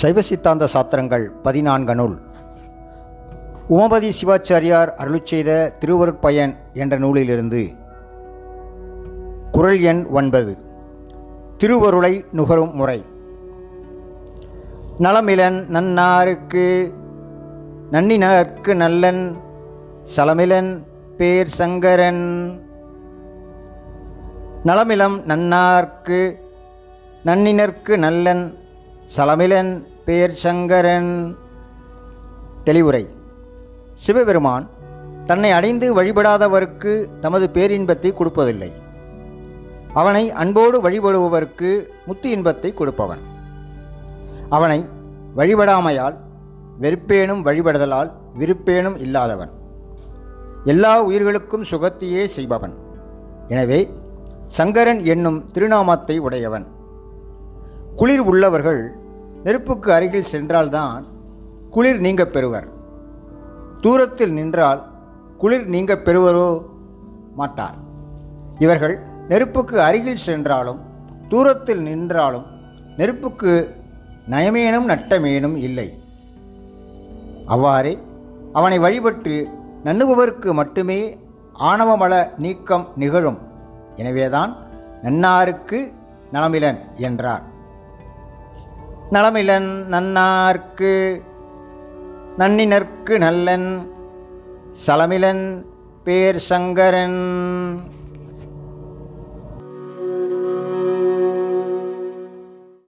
சைவ சித்தாந்த சாத்திரங்கள் பதினான்கு நூல் உமபதி சிவாச்சாரியார் அருள் செய்த திருவருட்பயன் என்ற நூலிலிருந்து. குறள் எண் ஒன்பது. திருவருளை நுகரும் முறை. நலமிலன் நன்னாருக்கு நன்னினர்க்கு நல்லன் சலமிலன் பேர் சங்கரன் நலமிலம் நன்னார்க்கு நன்னினர்க்கு நல்லன் சலமிலன் பேர் சங்கரன். தெளிவுரை. சிவபெருமான் தன்னை அடைந்து வழிபடாதவருக்கு தமது பேரின்பத்தை கொடுப்பதில்லை. அவனை அன்போடு வழிபடுபவருக்கு முத்து இன்பத்தை கொடுப்பவன். அவனை வழிபடாமையால் வெறுப்பேனும் வழிபடுதலால் விருப்பேனும் இல்லாதவன். எல்லா உயிர்களுக்கும் சுகத்தையே செய்பவன். எனவே சங்கரன் என்னும் திருநாமத்தை உடையவன். குளிர் உள்ளவர்கள் நெருப்புக்கு அருகில் சென்றால்தான் குளிர் நீங்கப் பெறுவர். தூரத்தில் நின்றால் குளிர் நீங்கப் பெறுவரோ மாட்டார். இவர்கள் நெருப்புக்கு அருகில் சென்றாலும் தூரத்தில் நின்றாலும் நெருப்புக்கு நயமேனும் நட்டமேனும் இல்லை. அவ்வாறே அவனை வழிபட்டு நண்ணுபவருக்கு மட்டுமே ஆணவமல நீக்கம் நிகழும். எனவேதான் நன்னாருக்கு நலமிலன் என்றார். நலமிலன் நன்னார்க்கு நன்னினர்க்கு நல்லன் சலமிலன் பேர் சங்கரன்